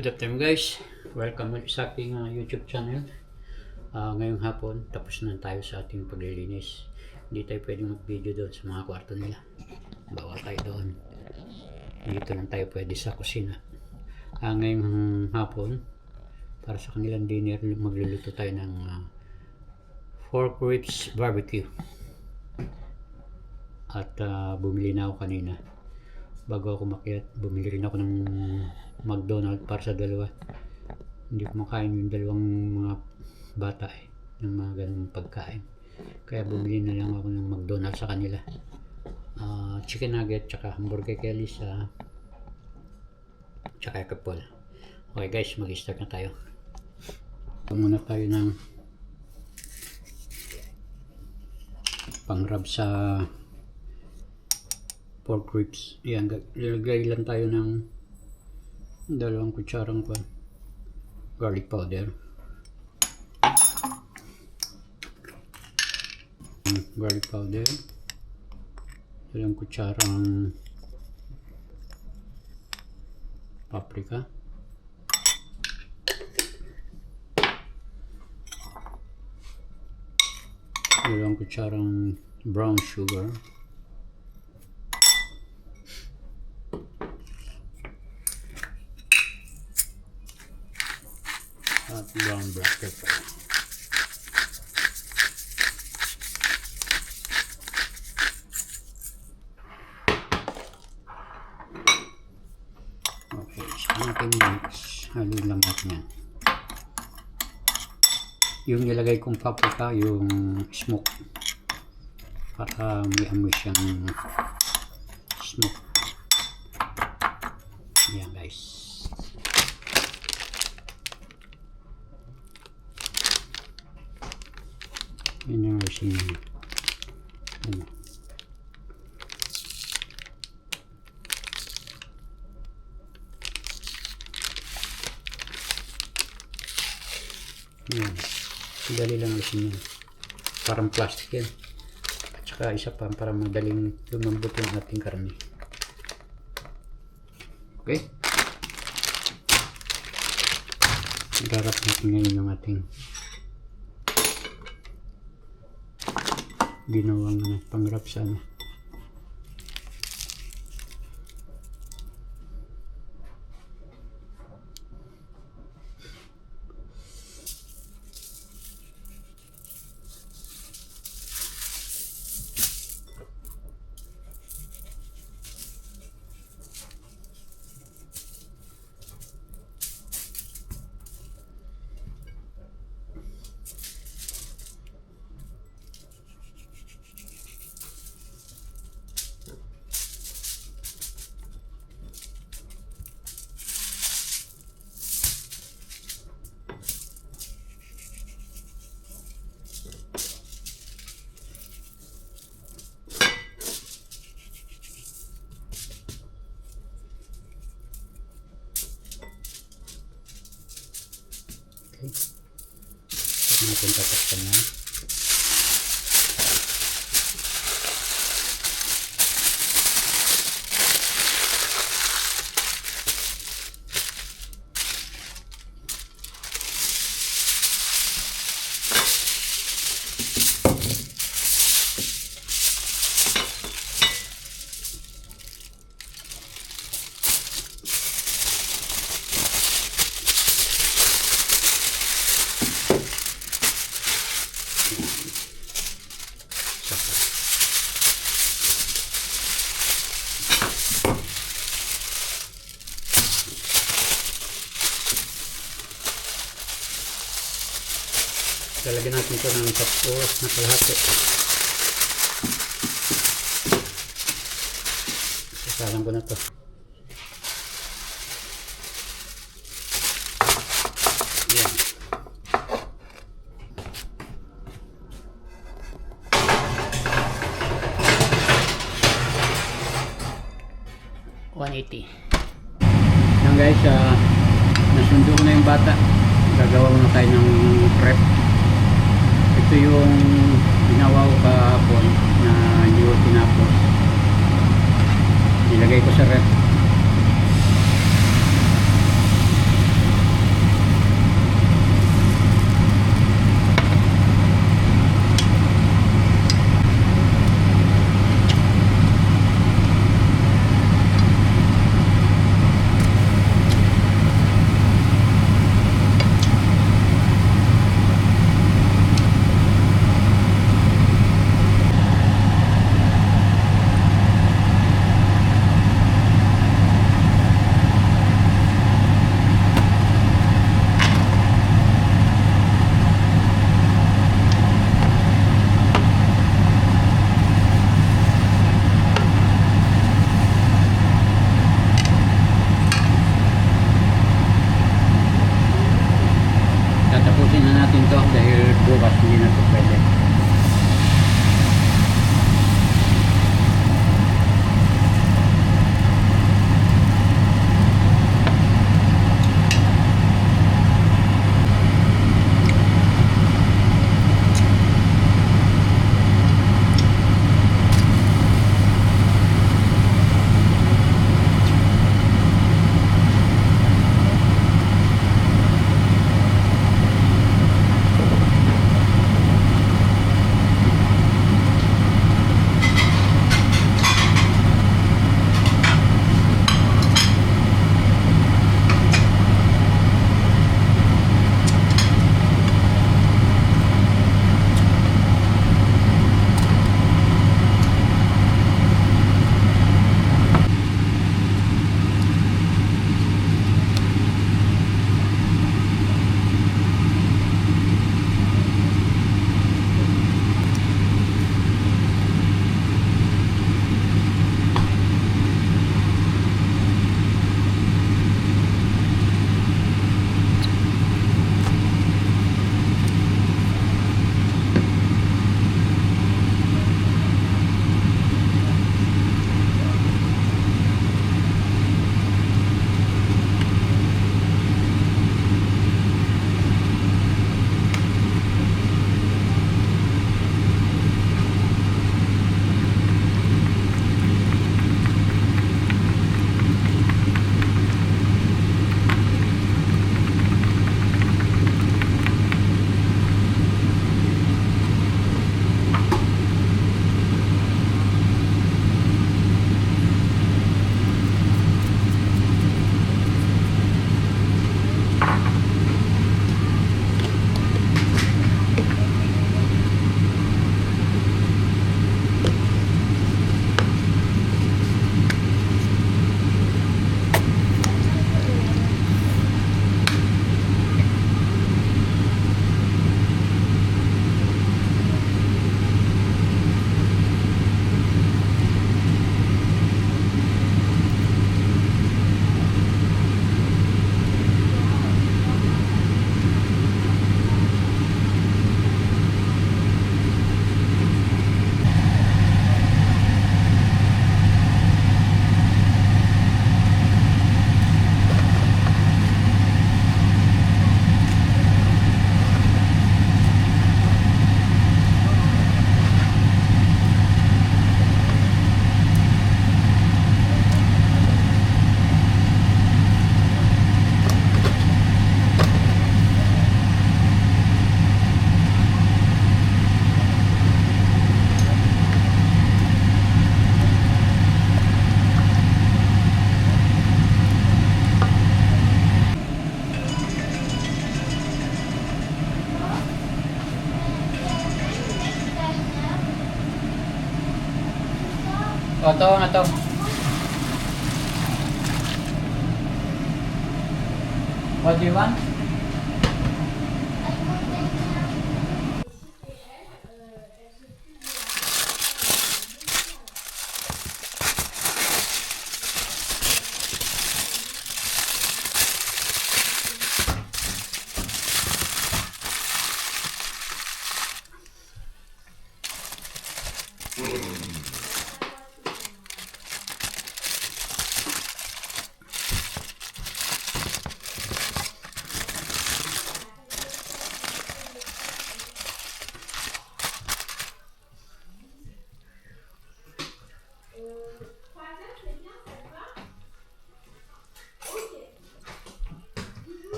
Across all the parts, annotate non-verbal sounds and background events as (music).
Good afternoon guys. Welcome ulit sa aking uh, YouTube channel. Ah, ngayong hapon, tapos na tayo sa ating paglilinis. Hindi tayo pwedeng mag-video doon sa mga kwarto nila. Bawa tayo doon. Dito lang tayo pwede sa kusina. Ah, ngayong hapon, para sa kanilang dinner, magluluto tayo ng ah, pork ribs barbecue. At ah, bumili na ako kanina bago ako makiat, bumili rin ako ng McDonald's para sa dalawa. Hindi ko makain yung dalawang mga bata eh, ng mga ganung pagkain. Kaya bumili na lang ako ng McDonald's sa kanila. Ah, chicken nugget, tsaka hamburger kay Lisa, tsaka kay Paul. Okay guys, mag-start na tayo. Muna tayo ng pangrab sa pork ribs. Yan, ilagay lang tayo ng dalawang kutsarang pa garlic powder. Garlic powder. Dalawang kutsarang paprika. Dalawang kutsarang brown sugar. Nilagay kong paprika, yung smoke. Para may amoy siyang smoke. Yan guys. Yun yung resin niya. Ano. Dali lang resin niya. Parang plastic yan. At saka isa pa para madaling lumambot yung ating karne. Okay? Garap natin ngayon yung ating ginawang ano, pangrap natin tatakpan yan. Lalagyan natin ito ng tatlo na kalahati. Sasalang ko na to. Yan. One eighty. Yan guys, ah, nasundo ko na yung bata. Gagawa muna tayo ng. Ito yung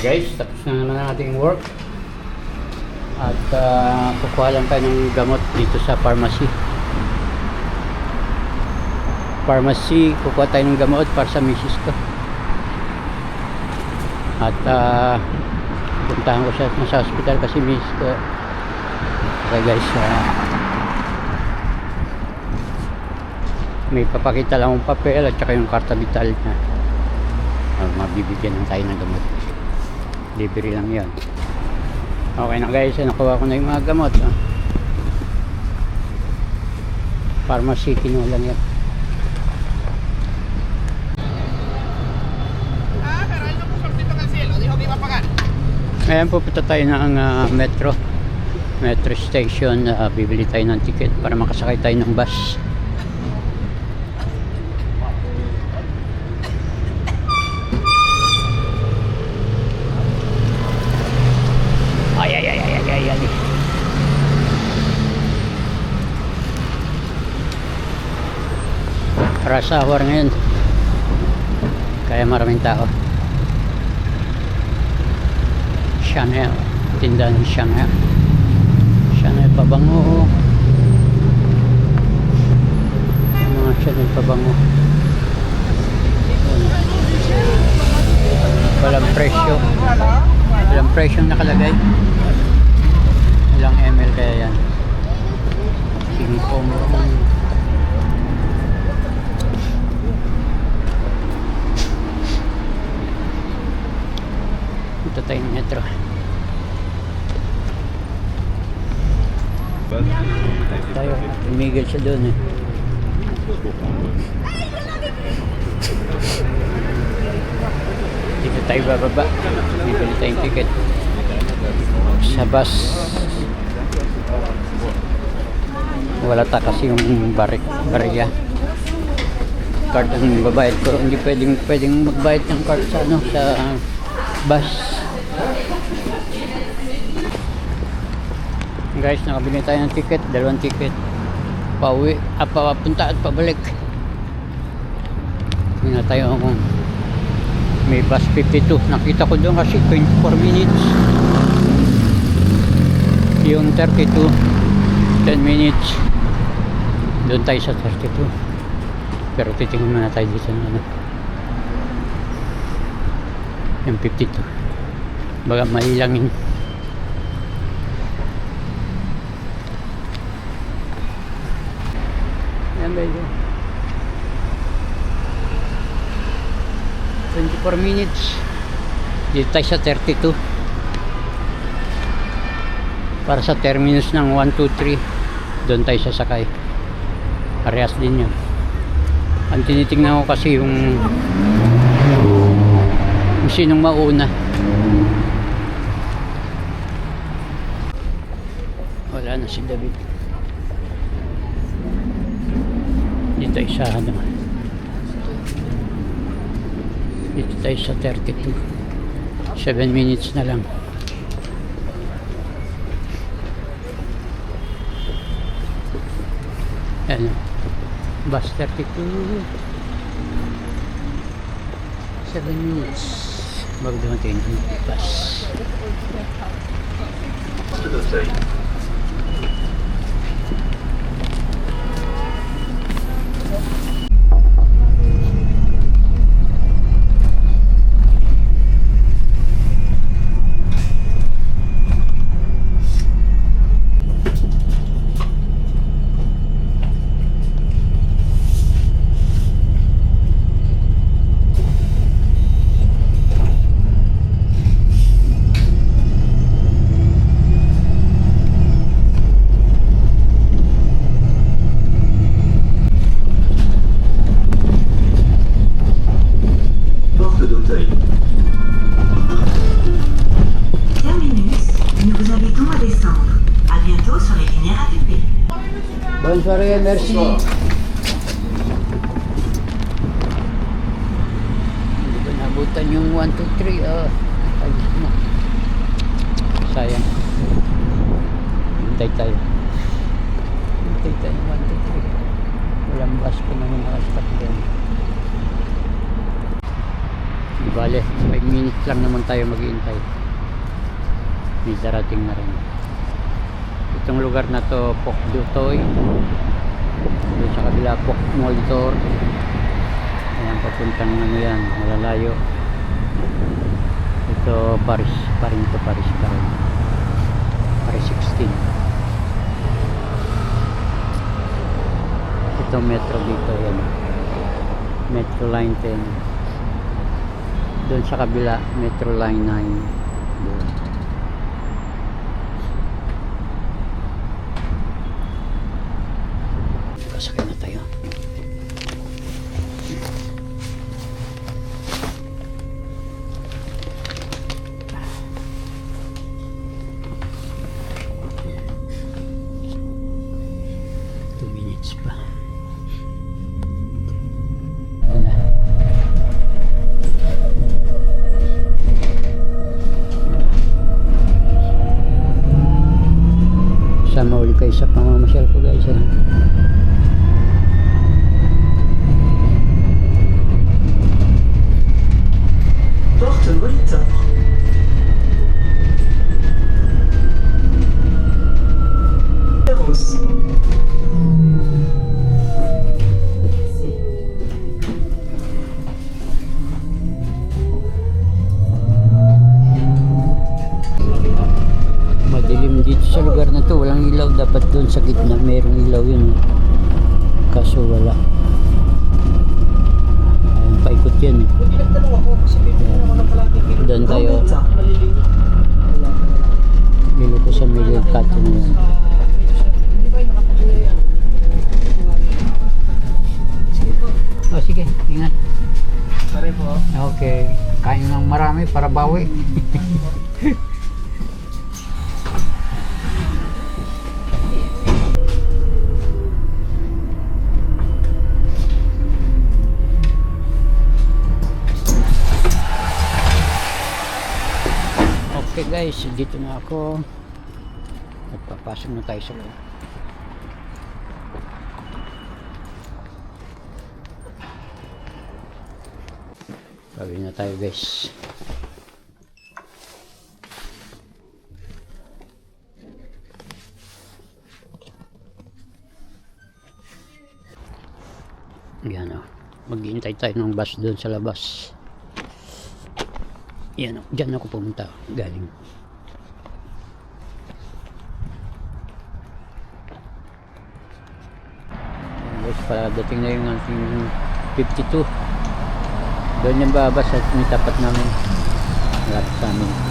guys, tapos na naman ating work. At ah, kukuha lang tayo ng gamot dito sa pharmacy. Pharmacy, kukuha tayo ng gamot para sa misis ko. At uh, puntahan ko siya sa hospital kasi misis ko. Okay guys, ah, may papakita lang yung papel at saka yung karta vital niya. Uh, mabibigyan lang tayo ng gamot libre lang yan okay na guys nakuha ko na yung mga gamot ah. pharmacy kinuha lang yan Ah, pero él no puso el pito en el cielo, dijo que iba a pagar. ngayon pupunta tayo ng ah, metro metro station ah, bibili tayo ng ticket para makasakay tayo ng bus rush hour ngayon. Kaya maraming tao. Chanel. Tindahan ng Chanel. Chanel pabango. Yung mga Chanel pabango. Walang presyo. Walang presyo nakalagay ilang ml kaya yan King Kong ito tayo ng metro tayo tumigil siya doon eh. Dito tayo bababa. Bibili tayong ticket. Sa bus. Wala ta kasi yung barik barya card ang babayad ko. Hindi pwedeng pwedeng magbayad ng card sa ano sa bus. Guys nakabili tayo ng ticket. Dalawang ticket pauwi ah, papunta at pabalik. Tayo kung may bus 52 nakita ko doon kasi 24 minutes. Yung 32 10 minutes. Doon tayo sa 32 pero titingnan muna tayo dito ng ano. Yung 52 baga mailangin yan medyo 24 minutes. Dito tayo sa 32 para sa terminus ng 1, 2, 3 doon tayo sasakay. Parehas din yun. Ang tinitingnan ko kasi yung kung sinong mauna. Wala na si David dito tayo sa ano. Dito tayo sa 32 7 minutes na lang. Ano? Bus 32 7 minutes. Bago dumating bus RATP. Bonne soirée, merci. Nakalimutan yung 1, 2, 3. Ah, ayos na. Sayang. Hintay tayo. Hintay tayo 1, 2, 3. Walang bus pa naman nakastop doon. Bale, 5 minutes lang naman tayo maghihintay. May darating na rin. Itong lugar na to, Pok Dutoy. Doon sa kabila, Pok Molitor. Ayan, papuntang ano yan, malalayo. Ito, Paris, pa rin ito, Paris pa rin. Paris 16. Ito, metro dito, yan. Metro Line 10. Doon sa kabila, Metro Line 9. Doon. Pamamasyal ko nagtanong ako, kasi bibili ako ng palagi Doon tayo. Maliliit. Bili ko sa cut na yan. Sige. Oh, sige. Ingat. Pare po. Okay. Kain ng marami para bawi. (laughs) guys, dito na ako. At papasok na tayo sa loob. Gawin na tayo guys. Yan o. Maghihintay tayo ng bus doon sa labas. Yan o. Diyan ako pumunta. Galing. Parating na yung ating 52. Doon yung babas at may tapat namin. Malapit sa amin.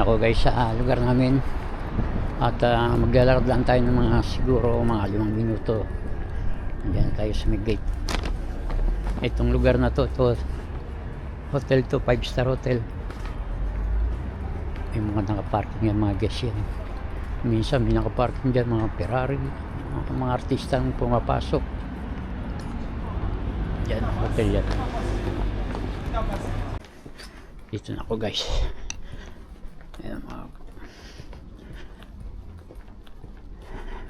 Ako guys sa ah, lugar namin. At uh, maglalakad lang tayo ng mga siguro mga limang minuto. Diyan tayo sa may gate. Itong lugar na to, to hotel to, 5 star hotel. May mga nakaparking yan, mga guests yan. Minsan may nakaparking dyan, mga Ferrari, mga, mga artista ang pumapasok. Yan, hotel yan. Dito na ako guys. Ayan mga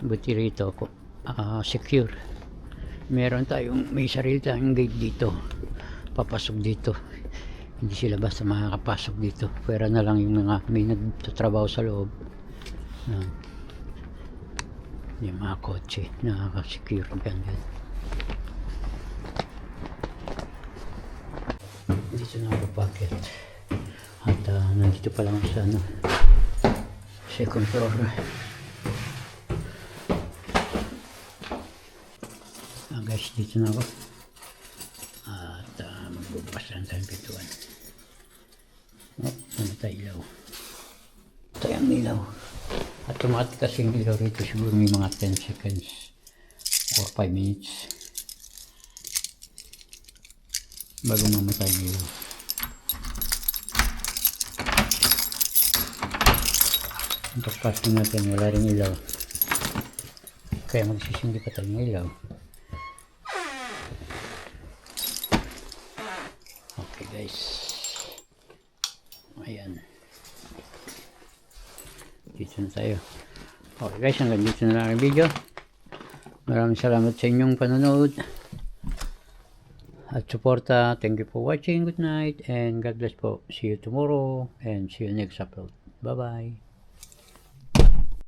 Buti rito ah, secure. Meron tayong may sarili tayong gate dito. Papasok dito. Hindi sila basta makakapasok dito. Pwera na lang yung mga may nagtatrabaho sa loob. Yan. Yung mga kotse, nakaka-secure yan yan. Dito na ako packet. At ah, nandito pa lang sa ano, second floor. Ah, guys, dito na ako. At uh, magbubukas lang tayong pintuan. Oh, namatay ilaw. Tayo ang ilaw. Automatic kasi yung ilaw rito siguro may mga 10 seconds or 5 minutes bago mamatay ang ilaw. Pagpasok natin, wala rin ilaw. Kaya magsisindi pa tayo ng ilaw. Okay guys. Ayan. Dito na tayo. Okay guys, hanggang dito na lang ang video. Maraming salamat sa inyong panonood. At suporta. Thank you for watching. Good night. And God bless po. See you tomorrow. And see you next upload. Bye-bye.